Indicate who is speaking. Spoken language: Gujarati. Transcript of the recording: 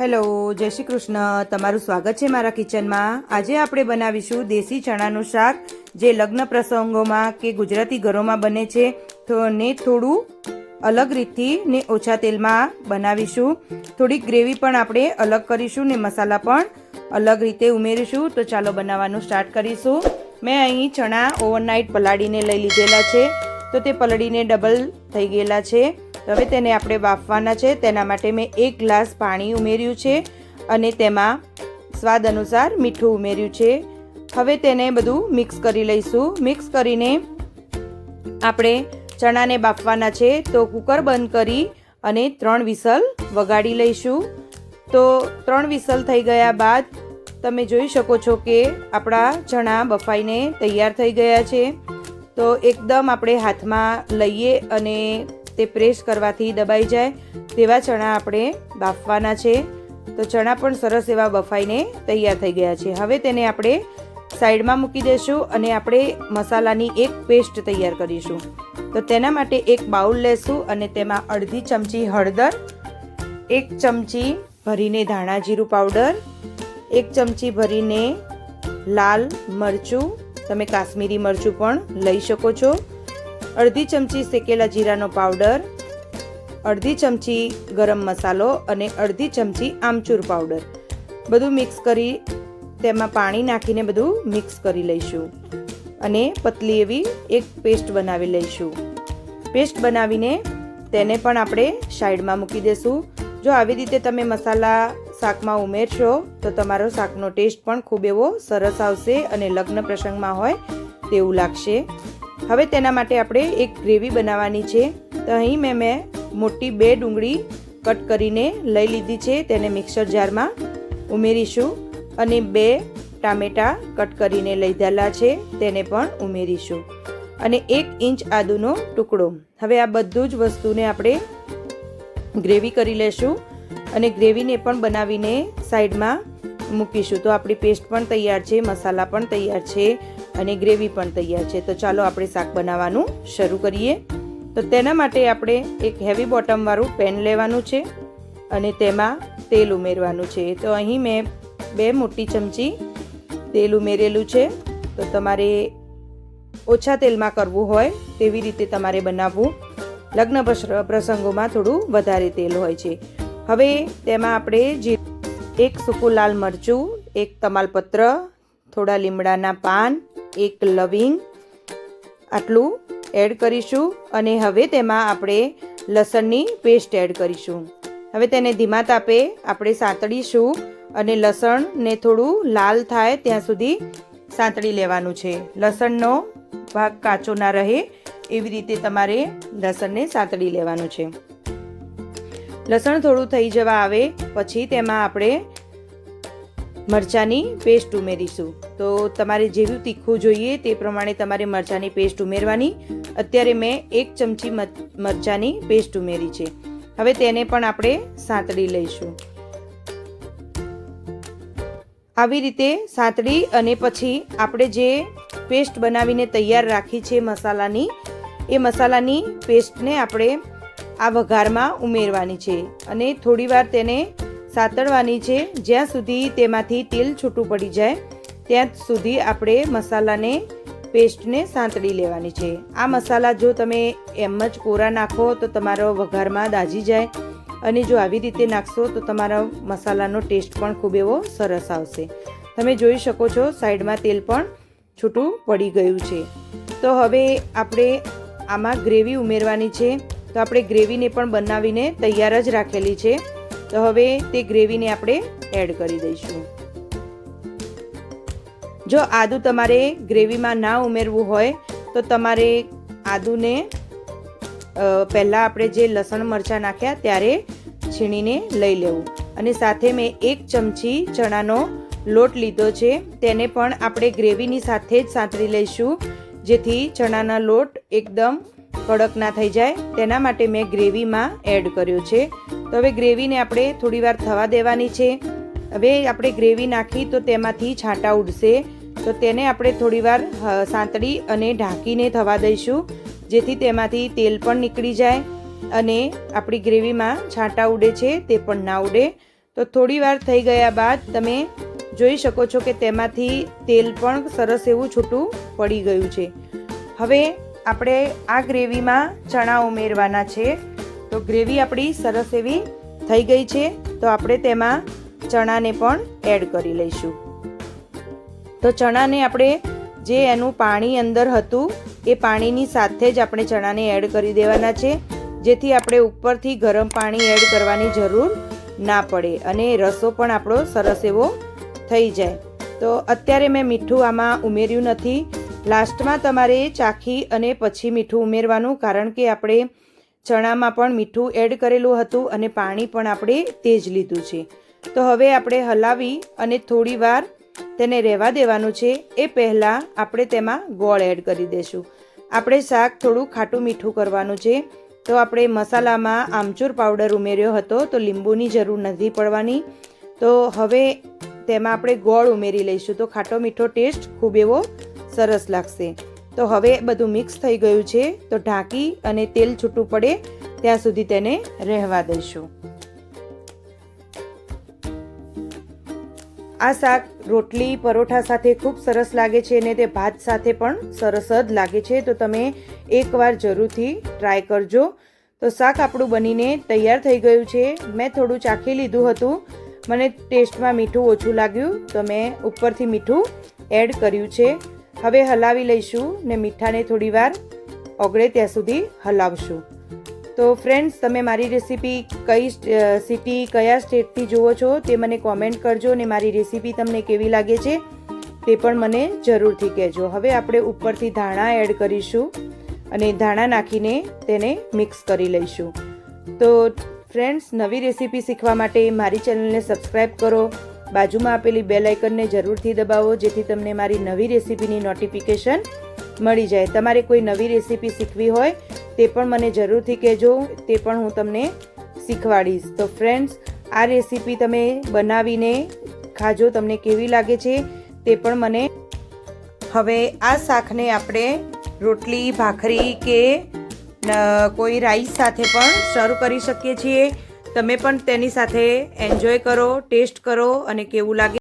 Speaker 1: હેલો, જય શ્રી કૃષ્ણ. તમારું સ્વાગત છે મારા કિચનમાં. આજે આપણે બનાવીશું દેશી ચણાનું શાક, જે લગ્ન પ્રસંગોમાં કે ગુજરાતી ઘરોમાં બને છે. તો ને થોડું અલગ રીતથી ને ઓછા તેલમાં બનાવીશું. થોડીક ગ્રેવી પણ આપણે અલગ કરીશું ને મસાલા પણ અલગ રીતે ઉમેરીશું. તો ચાલો બનાવવાનું સ્ટાર્ટ કરીશું. મેં અહીં ચણા ઓવરનાઇટ પલાળીને લઈ લીધેલા છે. તો તે પલળીને ડબલ થઈ ગયેલા છે. હવે તેને આપણે બાફવાના છે. તેના માટે મેં એક ગ્લાસ પાણી ઉમેર્યું છે અને તેમાં સ્વાદ અનુસાર મીઠું ઉમેર્યું છે. હવે તેને બધું મિક્સ કરી લઈશું. મિક્સ કરીને આપણે ચણાને બાફવાના છે તો કુકર બંધ કરી અને ત્રણ વિસલ વગાડી લઈશું. તો ત્રણ વિસલ થઈ ગયા બાદ તમે જોઈ શકો છો કે આપણા ચણા બફાઈને તૈયાર થઈ ગયા છે. તો એકદમ આપણે હાથમાં લઈએ અને તે પ્રેસ કરવાથી દબાઈ જાય તેવા ચણા આપણે બાફવાના છે. તો ચણા પણ સરસ એવા બફાઈને તૈયાર થઈ ગયા છે. હવે તેને આપણે સાઈડમાં મૂકી દઈશું અને આપણે મસાલાની એક પેસ્ટ તૈયાર કરીશું. તો તેના માટે એક બાઉલ લેશું અને તેમાં અડધી ચમચી હળદર, એક ચમચી ભરીને ધાણા જીરું પાવડર, એક ચમચી ભરીને લાલ મરચું, તમે કાશ્મીરી મરચું પણ લઈ શકો છો. અડધી ચમચી શેકેલા જીરાનો પાવડર, અડધી ચમચી ગરમ મસાલો અને અડધી ચમચી આમચૂર પાવડર. બધું મિક્સ કરી તેમાં પાણી નાખીને બધું મિક્સ કરી લઈશું અને પતલી એવી એક પેસ્ટ બનાવી લઈશું. પેસ્ટ બનાવીને તેને પણ આપણે સાઈડમાં મૂકી દઈશું જો આવી રીતે તમે મસાલા શાકમાં ઉમેરશો, તો તમારો શાકનો ટેસ્ટ પણ ખૂબ એવો સરસ આવશે અને લગ્ન પ્રસંગમાં હોય તેવું લાગશે. હવે તેના માટે આપણે એક ગ્રેવી બનાવવાની છે. તો અહીં મેં મેં મોટી બે ડુંગળી કટ કરીને લઈ લીધી છે. તેને મિક્સર જારમાં ઉમેરીશું અને બે ટામેટાં કટ કરીને લીધેલા છે. તેને પણ ઉમેરીશું અને એક ઇંચ આદુનો ટુકડો. હવે આ બધું જ વસ્તુને આપણે ગ્રેવી કરી લેશું અને ગ્રેવીને પણ બનાવીને સાઈડમાં મૂકીશું. તો આપણી પેસ્ટ પણ તૈયાર છે, મસાલા પણ તૈયાર છે. અને ગ્રેવી પણ તૈયાર છે. તો ચાલો આપણે શાક બનાવવાનું શરૂ કરીએ. તો તેના માટે આપણે એક હેવી બોટમવાળું પેન લેવાનું છે અને તેમાં તેલ ઉમેરવાનું છે. તો અહીં મેં બે મોટી ચમચી તેલ ઉમેરેલું છે. તો તમારે ઓછા તેલમાં કરવું હોય તેવી રીતે તમારે બનાવવું. લગ્ન પ્રસંગોમાં થોડું વધારે તેલ હોય છે. હવે તેમાં આપણે જે, એક સૂકું લાલ મરચું, એક તમાલપત્ર, થોડા લીમડાના પાન એક લવિંગ આટલું એડ કરીશું અને હવે તેમાં આપણે લસણની પેસ્ટ એડ કરીશું. હવે તેને ધીમા તાપે આપણે સાંતળીશું અને લસણને થોડું લાલ થાય ત્યાં સુધી સાંતળી લેવાનું છે. લસણનો ભાગ કાચો ના રહે એવી રીતે તમારે લસણને સાંતળી લેવાનું છે. લસણ થોડું થઈ જવા આવે પછી તેમાં આપણે મરચાંની પેસ્ટ ઉમેરીશું. તો તમારે જેવું તીખું જોઈએ તે પ્રમાણે તમારે મરચાંની પેસ્ટ ઉમેરવાની. અત્યારે મેં એક ચમચી મરચાંની પેસ્ટ ઉમેરી છે. હવે તેને પણ આપણે સાંતળી લઈશું. આવી રીતે સાંતળી અને પછી આપણે જે પેસ્ટ બનાવીને તૈયાર રાખી છે મસાલાની, એ મસાલાની પેસ્ટને આપણે આ વઘારમાં ઉમેરવાની છે અને થોડીવાર તેને સાતળવાની છે. જ્યાં સુધી તેમાંથી તેલ છૂટું પડી જાય ત્યાં સુધી આપણે મસાલાને પેસ્ટને સાંતળી લેવાની છે. આ મસાલા જો તમે એમ જ કોરા નાખો તો તમારો વઘારમાં દાજી જાય અને જો આવી રીતે નાખશો તો તમારા મસાલાનો ટેસ્ટ પણ ખૂબ એવો સરસ આવશે. તમે જોઈ શકો છો સાઈડમાં તેલ પણ છૂટું પડી ગયું છે. તો હવે આપણે આમાં ગ્રેવી ઉમેરવાની છે. તો આપણે ગ્રેવીને પણ બનાવીને તૈયાર જ રાખેલી છે. તો હવે તે ગ્રેવીને આપણે એડ કરી દઈશું. જો આદું તમારે ગ્રેવીમાં ના ઉમેરવું હોય, તો તમારે આદુને પહેલાં આપણે જે લસણ મરચાં નાખ્યા ત્યારે છીણીને લઈ લેવું. અને સાથે મેં એક ચમચી ચણાનો લોટ લીધો છે, તેને પણ આપણે ગ્રેવીની સાથે જ સાંતળી લઈશું, જેથી ચણાના લોટ એકદમ કડક ના થઈ જાય. તેના માટે મેં ગ્રેવીમાં એડ કર્યો છે. તો હવે ગ્રેવીને આપણે થોડીવાર થવા દેવાની છે. હવે આપણે ગ્રેવી નાખી તો તેમાંથી છાંટા ઉડશે. તો તેને આપણે થોડીવાર સાંતળી અને ઢાંકીને થવા દઈશું, જેથી તેમાંથી તેલ પણ નીકળી જાય અને આપણી ગ્રેવીમાં છાંટા ઉડે છે, તે પણ ના ઉડે. તો થોડી વાર થઈ ગયા બાદ તમે જોઈ શકો છો કે તેમાંથી તેલ પણ સરસ એવું છૂટું પડી ગયું છે. હવે આપણે આ ગ્રેવીમાં ચણા ઉમેરવાના છે. તો ગ્રેવી આપણી સરસ એવી થઈ ગઈ છે. તો આપણે તેમાં ચણાને પણ એડ કરી લઈશું. તો ચણાને આપણે જે એનું પાણી અંદર હતું, એ પાણીની સાથે જ આપણે ચણાને એડ કરી દેવાના છે, જેથી આપણે ઉપરથી ગરમ પાણી એડ કરવાની જરૂર ના પડે અને રસો પણ આપણો સરસ એવો થઈ જાય. તો અત્યારે મેં મીઠું આમાં ઉમેર્યું નથી. લાસ્ટમાં તમારે ચાખી અને પછી મીઠું ઉમેરવાનું, કારણ કે આપણે ચણામાં પણ મીઠું એડ કરેલું હતું અને પાણી પણ આપણે તે જ લીધું છે. તો હવે આપણે હલાવી અને થોડી વાર તેને રહેવા દેવાનું છે. એ પહેલાં આપણે તેમાં ગોળ એડ કરી દઈશું આપણે શાક થોડું ખાટું મીઠું કરવાનું છે. તો આપણે મસાલામાં આમચૂર પાવડર ઉમેર્યો હતો, તો લીંબુની જરૂર નથી પડવાની. તો હવે તેમાં આપણે ગોળ ઉમેરી લઈશું. તો ખાટો મીઠો ટેસ્ટ ખૂબ એવો સરસ લાગશે. તો હવે બધું મિક્સ થઈ ગયું છે. તો ઢાંકી અને તેલ છૂટું પડે, ત્યાં સુધી તેને રહેવા દઈશું. આ શાક રોટલી, પરોઠા સાથે ખૂબ સરસ લાગે છે અને તે ભાત સાથે પણ સરસ જ લાગે છે. તો તમે એકવાર જરૂરથી ટ્રાય કરજો. તો શાક આપણું બનીને તૈયાર થઈ ગયું છે. મેં થોડું ચાખી લીધું હતું. મને ટેસ્ટમાં મીઠું ઓછું લાગ્યું. તો મેં ઉપરથી મીઠું એડ કર્યું છે. હવે હલાવી લઈશું ને મીઠાને થોડીવાર ઓગળે ત્યાં સુધી હલાવશું. તો ફ્રેન્ડ્સ તમે મારી રેસીપી કઈ સિટી કયા સ્ટેટથી જુઓ છો તે મને કોમેન્ટ કરજો અને મારી રેસીપી તમને કેવી લાગે છે તે પણ મને જરૂરથી કહેજો. હવે આપણે ઉપરથી ધાણા એડ કરીશું અને ધાણા નાખીને તેને મિક્સ કરી લઈશું. તો ફ્રેન્ડ્સ નવી રેસીપી શીખવા માટે મારી ચેનલને સબસ્ક્રાઈબ કરો. બાજુમાં આપેલી બેલ આઇકનને જરૂરથી દબાવો, જેથી તમને મારી નવી રેસીપીની નોટિફિકેશન મળી જાય. તમારે કોઈ નવી રેસીપી શીખવી હોય તે પણ મને જરૂરથી કહેજો. તે પણ હું તમને શીખવાડીશ. તો ફ્રેન્ડ્સ આ રેસીપી તમે બનાવીને ખાજો, તમને કેવી લાગે છે તે પણ મને હવે આ શાકને આપણે રોટલી, ભાખરી કે કોઈ રાઈસ સાથે પણ સર્વ કરી શકીએ છીએ. તમે પણ તેની સાથે એન્જોય કરો ટેસ્ટ કરો અને કેવું લાગે